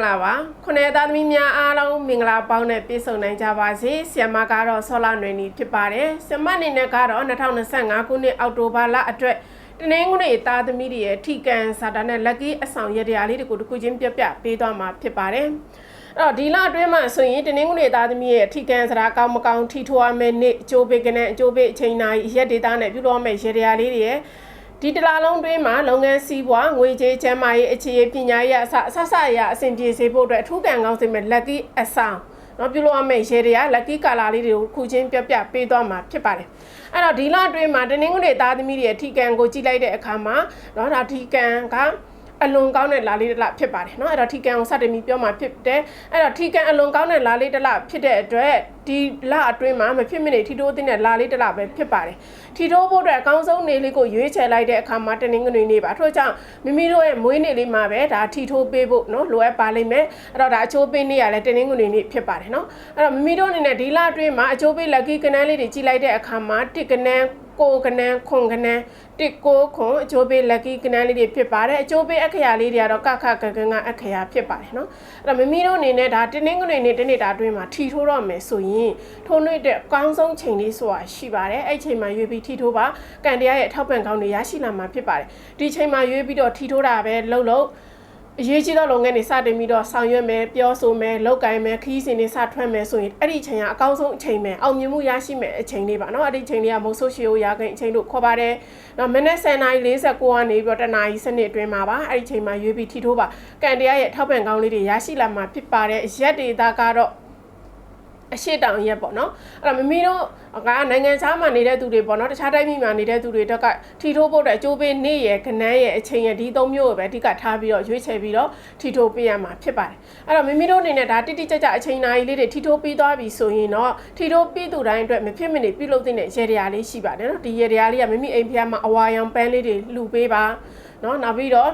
္ဂလာပါခုနှစ်သားသမီးများအားလုံးမင်္ဂလာပေါင်းနဲ့ပြည့်စုံနိုင်ကြပါစေဆီယမကတော့ဆောလာနွေနီဖြစ်ပါတယ်ဆီယမအနေနဲ့ကတော့2025ခုနှစ်အောက်တိုဘာလအတွက်တနင်္ဂနွေသားသမီးတွေရဲ့ထိကန်စာတာနဲ့လက်ကီးအဆောင်ရတရားလေးတွေကိုတစ်ခုချင်းပြပြပေးသွားမှာဖြစ်ပါတယ်အဲ့တော့ဒီလအတွင်းမှာဆိုရင်တနင်္ဂနွေသားသမီးရဲ့ထိကန်စရာကောင်းမကောင်းထိထွားမယ်နေ့အကျိုးပေးကနေအကျိုးပေးအချိန်တိုင်းရက်ဒေတာနဲ့ပြုလုပ်မယ်ရတရားလေးတွေရဲ့ ဒီတလားလုံးတွင်းမှာလုပ်ငန်းစည်းပွားငွေကြေးချမ်းမာရေးအခြေရေးပညာရေးအစအဆဆအရာအဆင်ပြေစေဖို့အတွက်အထူးကံကောင်းစေမဲ့ lucky အဆောင်နော်ပြုလုပ်ရမယ့်ရေတွေက lucky color လေးတွေကိုခုချင်းပြပြပေးသွားမှာဖြစ်ပါတယ်အဲ့တော့ဒီလအတွင်းမှာတနင်္ဂနွေသားသမီးတွေရဲ့ထီကံကိုကြည့်လိုက်တဲ့အခါမှာနော်ဒါထီကံက အလွန်ကောင်းတဲ့လာလေးတစ်လဖြစ်ပါတယ်เนาะအဲ့တော့ထီကန်ကိုစတင်ပြီးပြောမှာဖြစ်တယ်အဲ့တော့ထီကန်အလွန်ကောင်းတဲ့လာလေးတစ်လဖြစ်တဲ့အတွက်ဒီလအတွင်းမှာမဖြစ်မနေထီတိုးတဲ့လာလေးတစ်လပဲဖြစ်ပါတယ်ထီတိုးဖို့အတွက်အကောင်းဆုံးနေလေးကိုရွေးချယ်လိုက်တဲ့အခါမှာတနင်္ဂနွေနေ့ပါထို့ကြောင့်မိမိတို့ရဲ့မွေးနေ့လေးမှာပဲဒါထီထိုးပေးဖို့เนาะလိုအပ်ပါလိမ့်မယ်အဲ့တော့ဒါအချိုးပေးနေ့ရလဲတနင်္ဂနွေနေ့ဖြစ်ပါတယ်เนาะအဲ့တော့မိမိတို့အနေနဲ့ဒီလအတွင်းမှာအချိုးပေး lucky ကနန်းလေးတွေကြီးလိုက်တဲ့အခါမှာတစ်ကနန်း ကိုကနန်းခွန်ကနန်းတစ်ကိုခွန်အချိုးပေးလက်ကီကနန်းလေးတွေဖြစ်ပါတယ်အချိုးပေးအခရာလေးတွေကတော့ကခကကန်ကအခရာဖြစ်ပါတယ်နော်အဲ့တော့မမီတို့အနေနဲ့ဒါတင်းင်းငွေနဲ့တနေ့တာအတွင်းမှာထီထိုးတော့မယ်ဆိုရင်ထိုးနှွင့်တဲ့အကောင်းဆုံးချိန်လေးဆိုတာရှိပါတယ်အဲ့ချိန်မှာရွေးပြီးထီထိုးပါကန်တရားရဲ့အထောက်ပံ့ကောင်းတွေရရှိလာမှာဖြစ်ပါတယ်ဒီချိန်မှာရွေးပြီးတော့ထီထိုးတာပဲလှုပ်လှုပ် အရေးကြီးသောလုပ်ငန်းတွေစတင်ပြီးတော့ဆောင်ရွက်မယ်ပြောဆိုမယ်လုပ်ကိုင်မယ်ခရီးစဉ်တွေစထွက်မယ်ဆိုရင်အဲ့ဒီအချိန်ကအကောင်းဆုံးအချိန်ပဲအောင်မြင်မှုရရှိမယ်အချိန်လေးပါနော်အဲ့ဒီအချိန်လေးကမုတ်ဆုပ်ရှိရိုးရာခိုင်အချိန်လို့ခေါ်ပါတယ်နော်မနေ့10:49ကနေပြီးတော့တနာရီစနစ်အတွင်းမှာပါအဲ့ဒီအချိန်မှာရွေးပြီးထိထိုးပါကန်တရားရဲ့ထောက်ပံ့ကောင်းလေးတွေရရှိလာမှာဖြစ်ပါတယ်ရက်ဒေတာကတော့ အရှိတောင်ရက်ပေါ့နော်အဲ့တော့မမီတို့ကနိုင်ငံခြားမှာနေတဲ့သူတွေပေါ့နော်တခြားတိုင်းပြည်မှာနေတဲ့သူတွေတော့ကထီထိုးဖို့အတွက်အကျိုးပေးနေ့ရယ်ခနန်းရယ်အချိန်ရယ်ဒီသုံးမျိုးကိုပဲအဓိကထားပြီးတော့ရွေးချယ်ပြီးတော့ထီထိုးပေးရမှာဖြစ်ပါတယ်အဲ့တော့မမီတို့အနေနဲ့ဒါတိတိကျကျအချိန်နာရီလေးတွေထီထိုးပြီးသွားပြီဆိုရင်တော့ထီထိုးပြီးသူတိုင်းအတွက်မဖြစ်မနေပြုလုပ်တဲ့ရေတရားလေးရှိပါတယ်နော်ဒီရေတရားလေးကမမီအိမ်ဖျားမှာအဝါရောင်ပန်းလေးတွေလှူပေးပါနော်နောက်ပြီးတော့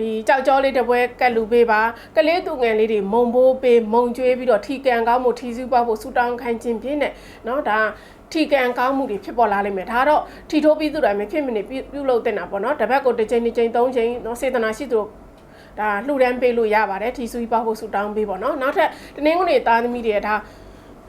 ဒီကြောက်ကြောလေးတစ်ပွဲကတ်လူပေးပါကလေးသူငယ်လေးတွေမုံဘိုးပေးမုံကျွေးပြီးတော့ထီကန်ကောင်းမှုထီစုပေါက်ဖို့ဆူတောင်းခိုင်းခြင်းဖြင့်နဲ့เนาะဒါထီကန်ကောင်းမှုတွေဖြစ်ပေါ်လာလိမ့်မယ်ဒါတော့ထီထိုးပြီးသူတိုင်းမဖြစ်မနေပြုလုပ်တင်တာပေါ့နော်တပတ်ကိုတစ်ချိန်တစ်ချိန်သုံးချိန်เนาะစေတနာရှိသူတို့ဒါလှူဒန်းပေးလို့ရပါတယ်ထီစုပေါက်ဖို့ဆူတောင်းပေးပေါ့နော်နောက်ထပ်တနင်္ဂနွေသားသမီးတွေဒါ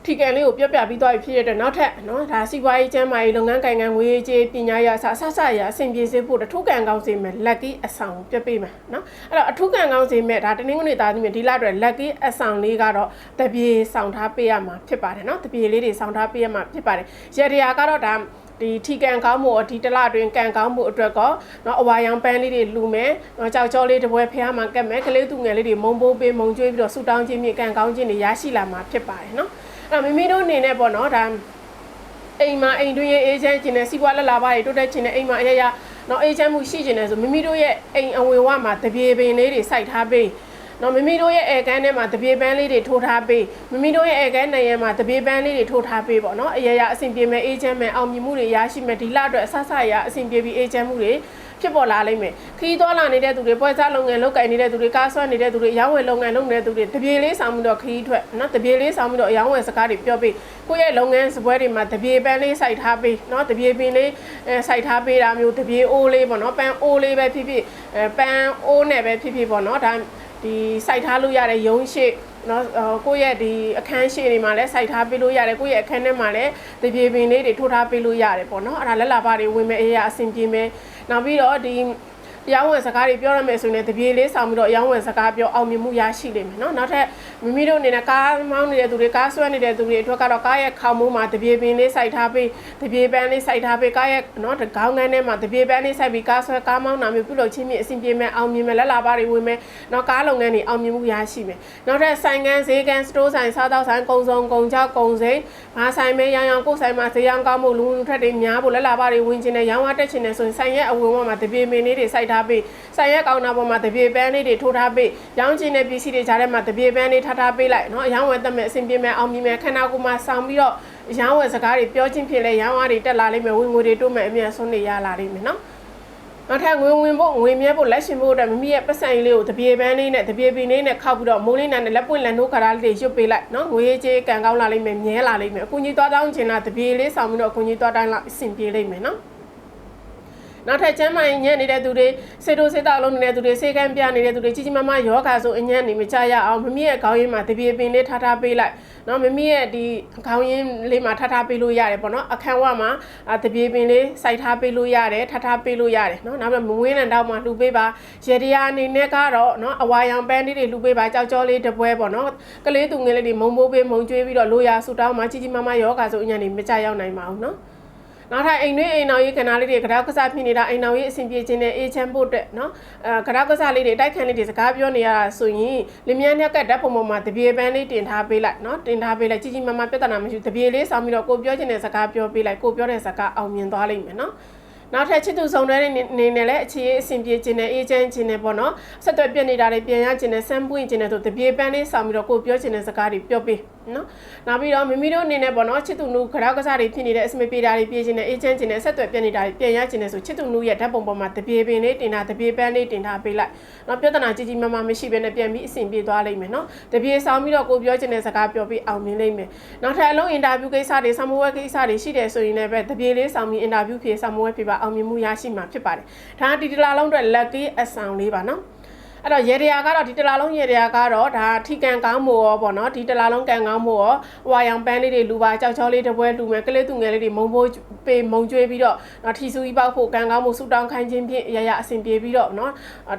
ထီကန်လေးကိုပြပြပြီးသွားပြီဖြစ်ရတဲ့နောက်ထပ်နော်ဒါစီးပွားရေးကျန်းမာရေးလုပ်ငန်းကိုင်ငံငွေကြေးပညာရေးအစအဆရအဆင်ပြေစေဖို့တထုကန်ကောင်းစေမယ်လက်ကီးအဆောင်ပြပေးမယ်နော်အဲ့တော့အထုကန်ကောင်းစေမယ်ဒါတနင်္ဂနွေသားသမီးဒီလအတွက်လက်ကီးအဆောင်လေးကတော့တပြေဆောင်ထားပေးရမှာဖြစ်ပါတယ်နော်တပြေလေးတွေဆောင်ထားပေးရမှာဖြစ်ပါတယ်ရေတရာကတော့ဒါဒီထီကန်ကောင်းမှုဒီတလအတွင်းကန်ကောင်းမှုအတွက်ကောเนาะအဝါရောင်ပန်းလေးတွေလူမယ်เนาะကြောက်ကြောလေးတစ်ပွဲဖះမှာကတ်မယ်ကလေးသူငယ်လေးတွေမုံဘိုးပေးမုံကျွေးပြီးတော့ဆူတောင်းခြင်းမြေကန်ကောင်းခြင်းတွေရရှိလာမှာဖြစ်ပါတယ်เนาะအဲ့ မိမိတို့အနေနဲ့ပေါ့နော်ဒါအိမ်မှာအိမ်တွင်းရဲ့အေးချမ်းခြင်းနဲ့စီးပွားလက်လာပါတွေတိုးတက်ခြင်းနဲ့အိမ်မှာအရရနော်အေးချမ်းမှုရှိခြင်းနဲ့ဆိုမိမိတို့ရဲ့အိမ်အဝင်ဝမှာတပြေပင်လေးတွေစိုက်ထားပေးနော်မိမိတို့ရဲ့အဲကန်းထဲမှာတပြေပန်းလေးတွေထိုးထားပေးမိမိတို့ရဲ့အဲကန်းနိုင်ရမှာတပြေပန်းလေးတွေထိုးထားပေးပေါ့နော်အရရအဆင်ပြေမဲ့အေးချမ်းမဲ့အောင်မြင်မှုတွေရရှိမဲ့ဒီလအတွက်အဆဆရအဆင်ပြေပြီးအေးချမ်းမှုတွေ ဖြစ်ပေါ်လာလိမ့်မယ်ခီးသွားလာနေတဲ့သူတွေပွဲစားလုပ်ငန်းလုပ်ကိုင်နေတဲ့သူတွေကားဆွဲနေတဲ့သူတွေရောင်းဝယ်လုပ်ငန်းလုပ်နေတဲ့သူတွေတပြေလေးဆောင်ပြီးတော့ခီးထွက်နော်တပြေလေးဆောင်ပြီးတော့အရောင်းဝယ်စကားတွေပြောပြီးကိုယ့်ရဲ့လုပ်ငန်းစပွဲတွေမှာတပြေပန်းလေးစိုက်ထားပေးနော်တပြေပင်လေးအဲစိုက်ထားပေးတာမျိုးတပြေအိုးလေးပေါ့နော်ပန်းအိုးလေးပဲဖြစ်ဖြစ်အဲပန်းအိုးနဲ့ပဲဖြစ်ဖြစ်ပေါ့နော်ဒါဒီစိုက်ထားလို့ရတဲ့ရုံးရှိ နော်ကိုယ့်ရဲ့ဒီအခန်းရှိတွေမှာလည်းစိုက်ထားပေးလို့ရတယ်ကိုယ့်ရဲ့အခန်းထဲမှာလည်းတပြေပင်လေးတွေထိုးထားပေးလို့ရတယ်ပေါ့နော်အဲ့ဒါလက်လာပါတွေဝင်မဲ့အေးရအဆင်ပြေမယ်နောက်ပြီးတော့ဒီ ရောင်းဝယ်စကားတွေပြောရမယ်ဆိုရင်တပြေလေးဆောင်ပြီးတော့ရောင်းဝယ်စကားပြောအောင်မြင်မှုရရှိလိမ့်မယ်နော်နောက်ထပ်မိမိတို့အနေနဲ့ကားမောင်းနေတဲ့သူတွေကားဆွဲနေတဲ့သူတွေအတွက်ကတော့ကားရဲ့ခေါင်းမိုးမှာတပြေပင်လေးစိုက်ထားပြီးတပြေပန်းလေးစိုက်ထားပြီးကားရဲ့နော်ခေါင်းကန်းထဲမှာတပြေပန်းလေးစိုက်ပြီးကားဆွဲကားမောင်းတာမျိုးပြုလုပ်ချင်းမြင်အဆင်ပြေမယ်အောင်မြင်မယ်လက်လာပါတွေဝင်မယ်နော်ကားလုပ်ငန်းတွေအောင်မြင်မှုရရှိမယ်နောက်ထပ်ဆိုင်ကန်းဈေးကန်းစတိုးဆိုင်စားသောက်ဆိုင်ကုံစုံကုံချောက်ကုံစိန်ဘာဆိုင်မဲရောင်ရောင်ကိုဆိုင်မှာဈေးရောင်းကောင်းမှုလူဝင်ထက်တွေများဖို့လက်လာပါတွေဝင်ချင်းနဲ့ရောင်းဝတက်ချင်းနဲ့ဆိုရင်ဆိုင်ရဲ့အဝင်ဝမှာတပြေပင်လေးတွေစိုက်ထားပေးဆိုင်ရက်ကောင်တာပေါ်မှာတပြေပန်းလေးတွေထိုးထားပေးရောင်းချင်တဲ့ပစ္စည်းတွေကြားထဲမှာတပြေပန်းလေးထားထားပေးလိုက်နော်ရောင်းဝယ်တတ်မဲ့အဆင်ပြေမဲ့အောင်မြင်မဲ့ခန္ဓာကိုယ်မှာဆောင်ပြီးတော့ရောင်းဝယ်စကားတွေပြောချင်းဖြစ်လဲရောင်းဝါတွေတက်လာလိမ့်မယ်ဝင်ငွေတွေတိုးမဲ့အမြန်ဆုံးနေရလာလိမ့်မယ်နော်နောက်ထပ်ငွေဝင်ဖို့ငွေမြဲဖို့လက်ရှင်ဖို့အတွက်မိမိရဲ့ပတ်စံလေးကိုတပြေပန်းလေးနဲ့တပြေပင်လေးနဲ့ခောက်ပြီးတော့မိုးလေးနဲ့လက်ပွင့်လက်နှိုးခါးလေးတွေရွတ်ပေးလိုက်နော်ငွေကြေးကန်ကောင်းလာလိမ့်မယ်မြဲလာလိမ့်မယ်အကူကြီးသွားတောင်းချင်တာတပြေလေးဆောင်ပြီးတော့အကူကြီးသွားတိုင်းလာအဆင်ပြေလိမ့်မယ်နော် နောက်ထပ်ကျမ်းမာရင်ညံ့နေတဲ့သူတွေစေတိုစေတောက်လုံးနေတဲ့သူတွေစေကန်းပြနေတဲ့သူတွေကြီးကြီးမားမားယောဂါဆိုအညံ့နေမကြရအောင်မမီရဲ့ခေါင်းရင်းမှာတပြေပင်လေးထားထားပေးလိုက်နော်မမီရဲ့ဒီခေါင်းရင်းလေးမှာထားထားပေးလို့ရတယ်ပေါ့နော်အခန်းဝမှာအာတပြေပင်လေးစိုက်ထားပေးလို့ရတယ်ထားထားပေးလို့ရတယ်နော်နောက်ပြီးမဝင်းနဲ့တောက်မှာလှူပေးပါရေတရားအနေနဲ့ကတော့နော်အဝါရောင်ပန်းလေးတွေလှူပေးပါကြောက်ကြောလေးတစ်ပွဲပေါ့နော်ကလေးသူငယ်လေးတွေမုံမိုးပေးမုံကျွေးပြီးတော့လိုရာဆူတောင်းမှာကြီးကြီးမားမားယောဂါဆိုအညံ့နေမကြရောက်နိုင်ပါဘူးနော် နောက်ထပ်အိမ်တွင်းအိမ်နောက်ရေးကဏ္ဍလေးတွေကတောက်ကစားဖြစ်နေတာအိမ်နောက်ရေးအဆင်ပြေခြင်းနဲ့အေးချမ်းဖို့အတွက်နော်အဲကတောက်ကစားလေးတွေတိုက်ခန်းလေးတွေစကားပြောနေရတာဆိုရင်လင်မြန်းညက်ကဓာတ်ပုံပေါ်မှာတပြေပန်းလေးတင်ထားပေးလိုက်နော်တင်ထားပေးလိုက်ကြီးကြီးမားမားပြဿနာမရှိဘူးတပြေလေးဆောင်းပြီးတော့ကိုပြောခြင်းတဲ့စကားပြောပေးလိုက်ကိုပြောတဲ့စကားအောင်မြင်သွားလိမ့်မယ်နော်နောက်ထပ်ချစ်သူဆောင်တဲ့နေနဲ့လည်းအခြေအဆင်ပြေခြင်းနဲ့အေးချမ်းခြင်းနဲ့ပေါ့နော်ဆက်သွယ်ပြည့်နေတာတွေပြန်ရခြင်းနဲ့စမ်းပွင့်ခြင်းနဲ့ဆိုတပြေပန်းလေးဆောင်းပြီးတော့ကိုပြောခြင်းတဲ့စကားတွေပြောပေးနော်နောက်ပြီးတော့မိမိတို့အနေနဲ့ပေါ့နော်ချစ်သူနူခရောက်ကစားတွေဖြစ်နေတဲ့အစမပြေတာတွေပြေးခြင်းနဲ့အေးချမ်းခြင်းနဲ့ဆက်သွယ်ပြည့်နေတာတွေပြန်ရခြင်းနဲ့ဆိုချစ်သူနူရဲ့ဓာတ်ပုံပေါ်မှာတပြေပင်လေးတင်တာတပြေပန်းလေးတင်ထားပေးလိုက်နော်ပြဿနာကြီးကြီးမားမားမရှိဘဲနဲ့ပြန်ပြီးအဆင်ပြေသွားလိမ့်မယ်နော်တပြေဆောင်ပြီးတော့ကိုပြောခြင်းတဲ့စကားပြောပြီးအောင်မြင်လိမ့်မယ်နောက်ထပ်အလုံးအင်တာဗျူးကိစ္စတွေဆမ်မဝဲကိစ္စတွေရှိတယ်ဆိုရင်လည်းပဲတပြေလေးဆောင်ပြီးအင်တာဗျူးဖြေဆမ်မဝဲဖြေပါအောင်မြင်မှုရရှိမှာဖြစ်ပါတယ်ဒါကဒီတလားလုံးအတွက် lucky အဆောင်လေးပါနော် အဲ့တော့ရေတရာကတော့ဒီတလားလုံးရေတရာကတော့ဒါထီကန်ကောင်းမို့ရောပေါ့နော်ဒီတလားလုံးကန်ကောင်းမို့ရောဟွာရောင်ပန်းလေးတွေလူပါကြောက်ချောလေးတစ်ပွဲလူမယ်ကလေးသူငယ်လေးတွေမုံဖိုးပေးမုံကျွေးပြီးတော့နော်ထီဆူကြီးပေါက်ဖို့ကန်ကောင်းမို့ဆူတောင်းခိုင်းခြင်းဖြင့်ရရအဆင်ပြေပြီးတော့နော်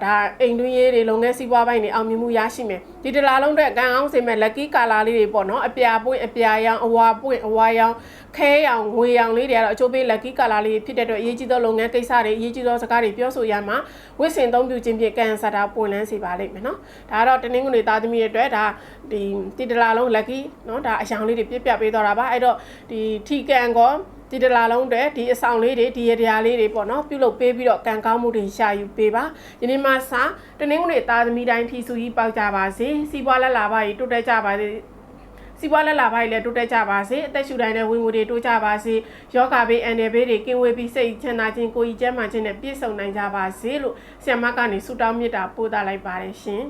ဒါအိမ်တွင်းရေးတွေလုံငယ်စီးပွားပိုင်းတွေအောင်မြင်မှုရရှိမယ် ဒီတလားလုံးအတွက်ကန်ကောင်းစေမဲ့ lucky color လေးတွေပေါ့နော်အပြာပွင့်အပြာရောင်အဝါပွင့်အဝါရောင်ခဲရောင်ငွေရောင်လေးတွေကတော့အချိုးပေး lucky color လေးဖြစ်တဲ့အတွက်အရေးကြီးသောလုပ်ငန်းကိစ္စတွေအရေးကြီးသောစကားတွေပြောဆိုရမှာဝိစင်သုံးပြုခြင်းဖြင့်ကန်ဆာတာပွင့်လန်းစေပါလိမ့်မယ်နော်ဒါကတော့တနင်္ဂနွေသားသမီးတွေအတွက်ဒါဒီတီတလာလုံး lucky နော်ဒါအယောင်လေးတွေပြပြပေးတော့တာပါအဲ့တော့ဒီထီကန်ကော ဒီတလာလုံးတွေဒီအဆောင်လေးတွေဒီရတရားလေးတွေပေါ့နော်ပြုလုပ်ပေးပြီးတော့ကံကောင်းမှုတွေရှာယူပေးပါဒီနေ့မှစတနင်္ဂနွေသားသမီးတိုင်းဖြီစုကြီးပေါက်ကြပါစေစီးပွားလက်လာပါကြီးတိုးတက်ကြပါစေစီးပွားလက်လာပါကြီးလည်းတိုးတက်ကြပါစေအသက်ရှူတိုင်းနဲ့ဝင်ငွေတွေတိုးကြပါစေယောဂဘေးအန်တယ်ဘေးတွေကင်းဝေးပြီးစိတ်ချမ်းသာခြင်းကိုယ်ကြီးကျန်းမာခြင်းနဲ့ပြည့်စုံနိုင်ကြပါစေလို့ဆရာမကနေဆုတောင်းမေတ္တာပို့သလိုက်ပါတယ်ရှင်